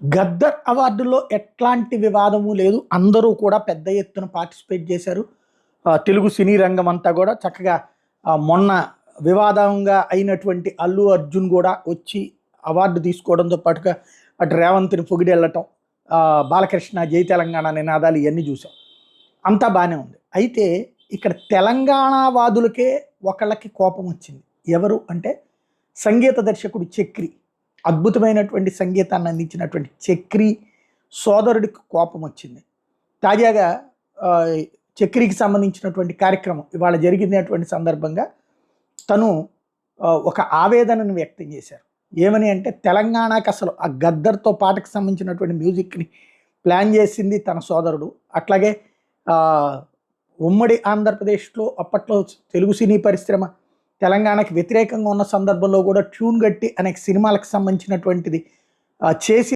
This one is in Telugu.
గద్దర్ అవార్డులో ఎట్లాంటి వివాదము లేదు. అందరూ కూడా పెద్ద ఎత్తున పార్టిసిపేట్ చేశారు. తెలుగు సినీ రంగం అంతా కూడా చక్కగా మొన్న వివాదంగా అయినటువంటి అల్లు అర్జున్ కూడా వచ్చి అవార్డు తీసుకోవడంతో పాటుగా అటు రేవంత్ని పొగిడి వెళ్ళటం బాలకృష్ణ జై తెలంగాణ నినాదాలు ఇవన్నీ చూసాం. అంతా బాగానే ఉంది. అయితే ఇక్కడ తెలంగాణ వాదులకే ఒకళ్ళకి కోపం వచ్చింది. ఎవరు అంటే సంగీత దర్శకుడు చక్రి. అద్భుతమైనటువంటి సంగీతాన్ని అందించినటువంటి చక్రి సోదరుడికి కోపం వచ్చింది. తాజాగా చక్రికి సంబంధించినటువంటి కార్యక్రమం ఇవాళ జరిగినటువంటి సందర్భంగా తను ఒక ఆవేదనను వ్యక్తం చేశారు. ఏమని అంటే తెలంగాణకు అసలు ఆ గద్దర్తో పాటకు సంబంధించినటువంటి మ్యూజిక్ని ప్లాన్ చేసింది తన సోదరుడు. అట్లాగే ఉమ్మడి ఆంధ్రప్రదేశ్లో అప్పట్లో తెలుగు సినీ పరిశ్రమ తెలంగాణకి వ్యతిరేకంగా ఉన్న సందర్భంలో కూడా ట్యూన్ గట్టి అనే సినిమాలకు సంబంధించినటువంటిది చేసి